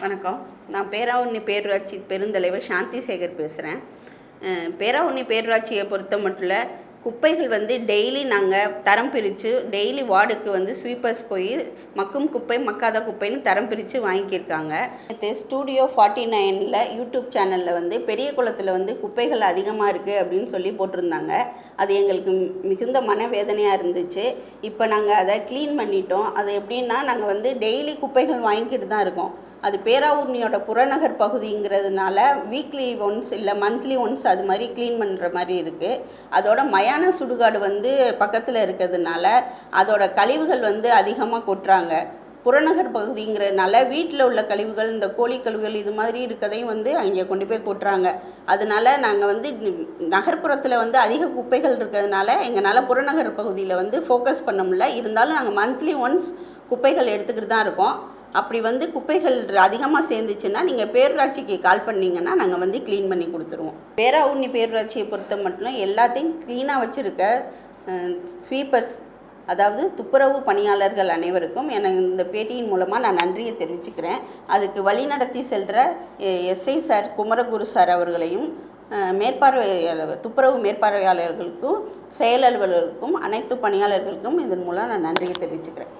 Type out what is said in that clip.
வணக்கம். நான் பேராவூர்ணி பேரூராட்சி பெருந்தலைவர் சாந்தி சேகர் பேசுகிறேன் பேராவுண்ணி பேரூராட்சியை பொறுத்த மட்டும் குப்பைகள் வந்து டெய்லி நாங்கள் தரம் பிரித்து டெய்லி வார்டுக்கு வந்து ஸ்வீப்பர்ஸ் போய் மக்கும் குப்பை மக்காத குப்பைன்னு தரம் பிரித்து வாங்கியிருக்காங்க. இது ஸ்டூடியோ ஃபார்ட்டி நைனில் யூடியூப் சேனலில் வந்து பெரிய குளத்தில் வந்து குப்பைகள் அதிகமாக இருக்குது அப்படின்னு சொல்லி போட்டிருந்தாங்க. அது எங்களுக்கு மிகுந்த மனவேதனையாக இருந்துச்சு. இப்போ நாங்கள் அதை க்ளீன் பண்ணிட்டோம். அது எப்படின்னா நாங்கள் வந்து டெய்லி குப்பைகள் வாங்கிக்கிட்டு தான் இருக்கோம். அது பேராவூர்ணியோட புறநகர் பகுதிங்கிறதுனால வீக்லி ஒன்ஸ் இல்லை மந்த்லி ஒன்ஸ் அது மாதிரி க்ளீன் பண்ணுற மாதிரி இருக்குது அதோட மயான சுடுகாடு வந்து பக்கத்தில் இருக்கிறதுனால அதோட கழிவுகள் வந்து அதிகமாக கொட்டுறாங்க. புறநகர் பகுதிங்கிறதுனால வீட்டில் உள்ள கழிவுகள் இந்த கோழி கழிவுகள் இது மாதிரி இருக்கதையும் வந்து அங்கே கொண்டு போய் கொட்டுறாங்க. அதனால நாங்கள் வந்து நகர்ப்புறத்தில் வந்து அதிக குப்பைகள் இருக்கிறதுனால எங்களால் புறநகர் பகுதியில் வந்து ஃபோக்கஸ் பண்ண முடியல. இருந்தாலும் நாங்கள் மந்த்லி ஒன்ஸ் குப்பைகள் எடுத்துக்கிட்டு தான் இருக்கோம். அப்படி வந்து குப்பைகள் அதிகமாக சேர்ந்துச்சுன்னா நீங்கள் பேரூராட்சிக்கு கால் பண்ணிங்கன்னா நாங்கள் வந்து க்ளீன் பண்ணி கொடுத்துருவோம். பேராவூர்ணி பேரூராட்சியை பொறுத்த மட்டும் எல்லாத்தையும் க்ளீனாக வச்சுருக்க ஸ்வீப்பர்ஸ் அதாவது துப்புரவு பணியாளர்கள் அனைவருக்கும் எனக்கு இந்த பேட்டியின் மூலமாக நான் நன்றியை தெரிவிச்சுக்கிறேன். அதுக்கு வழிநடத்தி செல்கிற எஸ்ஐ சார் குமரகுரு சார் அவர்களையும் மேற்பார்வையாளர் துப்புரவு மேற்பார்வையாளர்களுக்கும் செயல் அலுவலர்களுக்கும் அனைத்து பணியாளர்களுக்கும் இதன் மூலம் நான் நன்றியை தெரிவிச்சுக்கிறேன்.